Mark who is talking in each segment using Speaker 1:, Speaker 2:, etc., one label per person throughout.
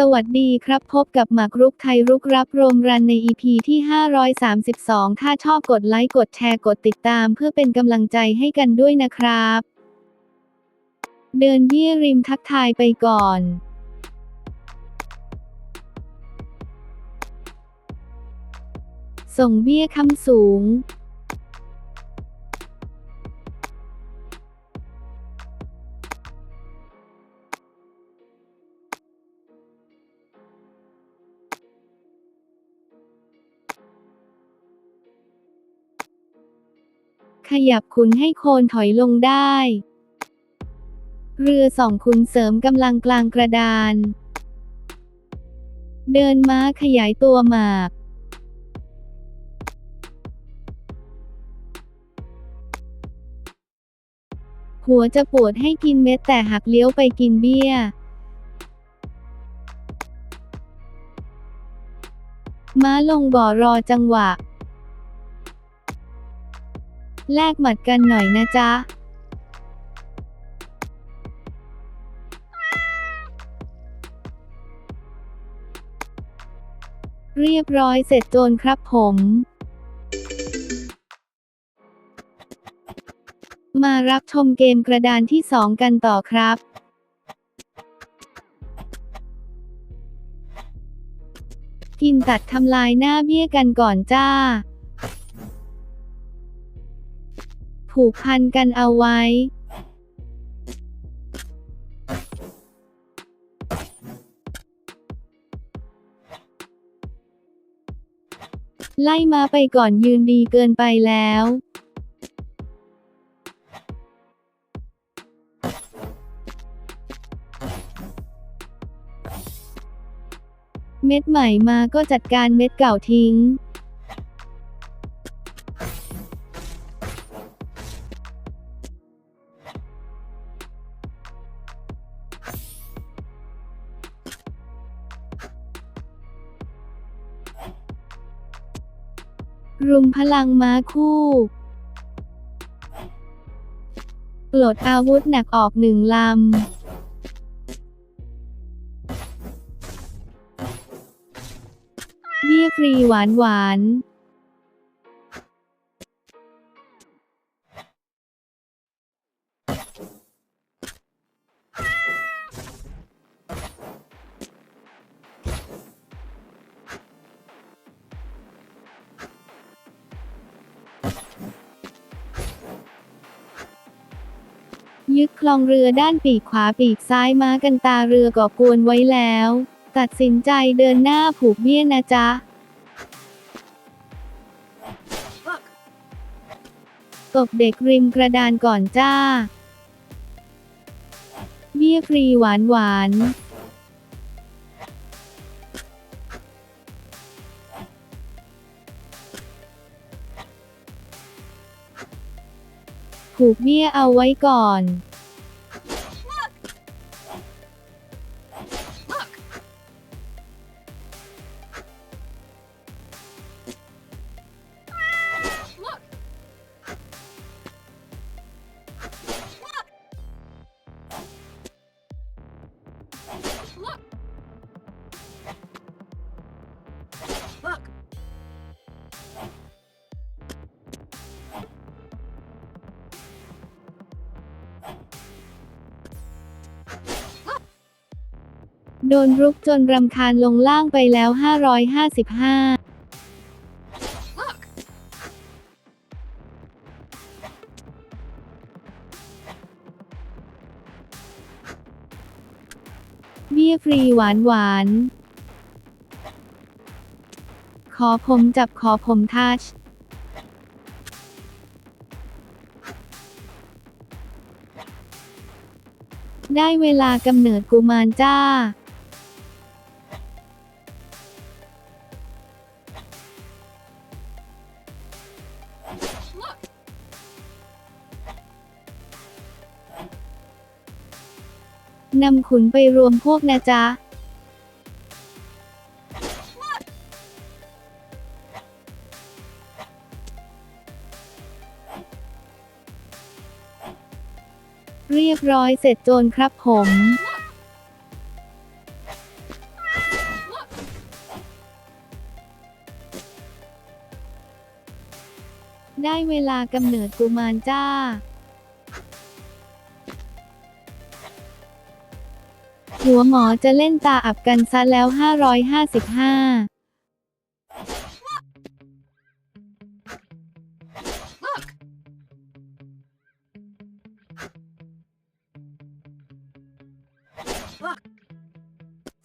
Speaker 1: สวัสดีครับพบกับหมากรุกไทยรุกรับโรงรันใน EP ที่ 532 ถ้าชอบกดไลค์กดแชร์กดติดตามเพื่อเป็นกำลังใจให้กันด้วยนะครับ เดินเยี่ยริมทักทายไปก่อน ส่งเบี้ยคำสูง ขยับขุนให้โคนถอยลงได้ เรือสองขุนเสริมกำลังกลางกระดาน เดินม้าขยายตัวหมาก หัวจะปวดให้กินเม็ดแต่หักเลี้ยวไปกินเบี้ยม้าลงบ่อรอจังหวะ แลกหมัดกันหน่อยนะจ๊ะเรียบร้อยเสร็จโจนครับผม มารับชมเกมกระดานที่ 2 กันต่อครับ กินตัดทำลายหน้าเบี้ยกันก่อนจ้า ผูกพันกันเอาไว้ไล่มาไปก่อนยืนดีเกินไปแล้ว เม็ดใหม่มาก็จัดการเม็ดเก่าทิ้ง รุมพลังม้าคู่ปลดอาวุธหนักออกหนึ่งลำเบี้ยฟรีหวานหวาน ยึดคลองเรือด้านปีกขวาปีกซ้ายม้ากันตาเรือก่อกวนไว้แล้ว ตัดสินใจเดินหน้าผูกเบี้ยนะจ๊ะตบเด็กริมกระดานก่อนจ้า เบี้ยฟรีหวานหวาน ผูกเบี้ยเอาไว้ก่อน โดนรุกจนรำคาญลงล่างไปแล้ว 555เบี้ยฟรีหวานหวาน ขอผมจับขอผมทัช ได้เวลากำเนิดกุมารจ้า นำขุนไปรวมพวกนะจ๊ะ เรียบร้อยเสร็จโจนครับผม ได้เวลากำเนิดกุมารจ้า หัวหมอจะเล่นตาอับกันซะแล้ว 555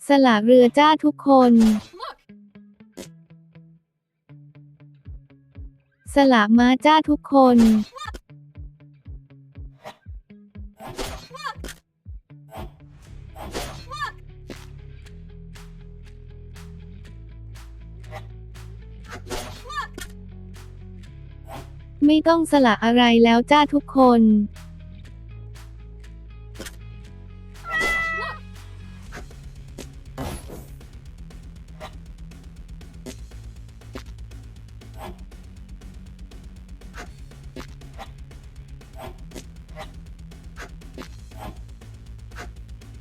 Speaker 1: สละเรือจ้าทุกคน ละม้าจ้าทุกคนไม่ต้องสละอะไรแล้วจ้าทุกคน